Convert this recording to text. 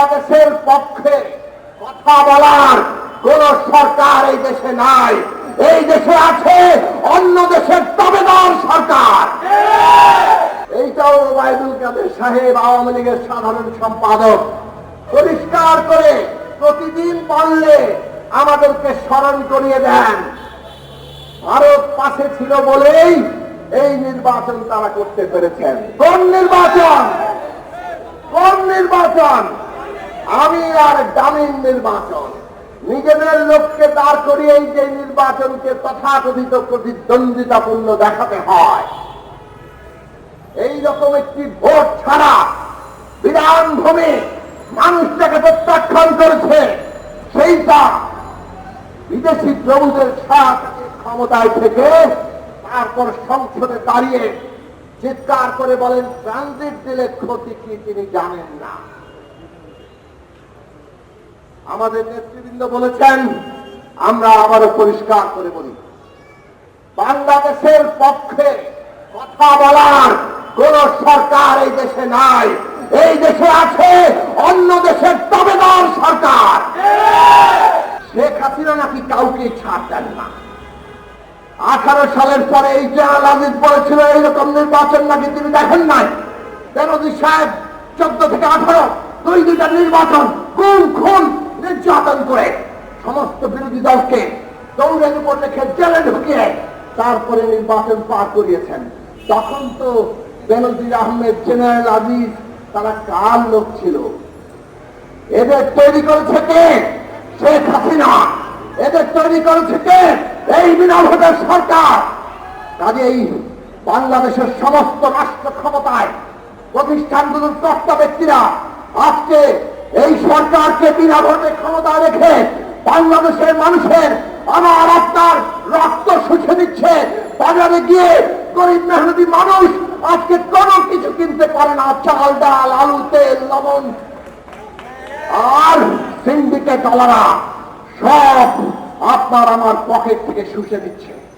বাংলাদেশের পক্ষে কথা বলার কোন সরকার এই দেশে নাই। এই দেশে আছে অন্য দেশের তবেদার সরকার। এইটাও ওবায়দুল কাদের সাহেব আওয়ামী লীগের সাধারণ সম্পাদক। পরিষ্কার করে প্রতিদিন পারলে আমাদেরকে স্মরণ করিয়ে দেন। ভারত পাশে ছিল বলেই এই নির্বাচন তারা করতে পেরেছেন। কোন নির্বাচন? কোন নির্বাচন? আমি আর ডামিন নির্বাচন। নিজেদের লোককে দাঁড় করিয়ে যে নির্বাচনকে তথাকথিত প্রতিদ্বন্দ্বিতাপূর্ণ দেখাতে হয়। এই রকম একটি ভোট ছাড়া বিধান ভূমি মানুষটাকে প্রত্যাখ্যান করেছে। সেইটা বিদেশি প্রভুদের সাথে ক্ষমতায় থেকে তারপর সংসদে দাঁড়িয়ে চিৎকার করে বলেন, ট্রানজিট দিলে ক্ষতি কি তিনি জানেন না? আমাদের নেতৃবৃন্দ বলেছেন, আমরা আবারও পরিষ্কার করে বলি, বাংলাদেশের পক্ষে কথা বলার কোন সরকার এই দেশে নাই। এই দেশে আছে অন্য দেশের তবেদার সরকার। শেখ হাসিনা নাকি কাউকে ছাড় দেন না। আঠারো সালের পরে এই জেনারেল আজিজ বলেছিল, এইরকম নির্বাচন নাকি তিনি দেখেন নাই? বেনজির সাহেব, চোদ্দ থেকে আঠারো, দুই দুইটা নির্বাচন, খুন খুন নির্যাতন করে সমস্ত বিরোধী দলকে দৌড়ের উপর রেখে জেলে ঢুকিয়ে তারপরে নির্বাচন পার করিয়েছেন। তখন তো বেনজির আহমেদ, জেনারেল আজিজ, তারা কার লোক ছিল? এদের তৈরি করেছে কে? শেখ হাসিনা। এদের তৈরি করেছে কে? এই বিনা ভোটের সরকার। কাজেই বাংলাদেশের সমস্ত রাষ্ট্র ক্ষমতায় প্রতিষ্ঠানগুলোর কর্তা ব্যক্তিরা আজকে সরকারকে বিনা ক্ষমতা রেখে বাংলাদেশের মানুষের আমার আপনার রক্ত শুষে দিচ্ছে বাজারে গিয়ে গরিব মেহনতি মানুষ আজকে কোনো কিছু কিনতে পারে না। চাল, ডাল, আলু, তেল, লবণ। আর সিন্ডিকেট আলারা সব আপনার আমার পকেট থেকে শুষে দিচ্ছে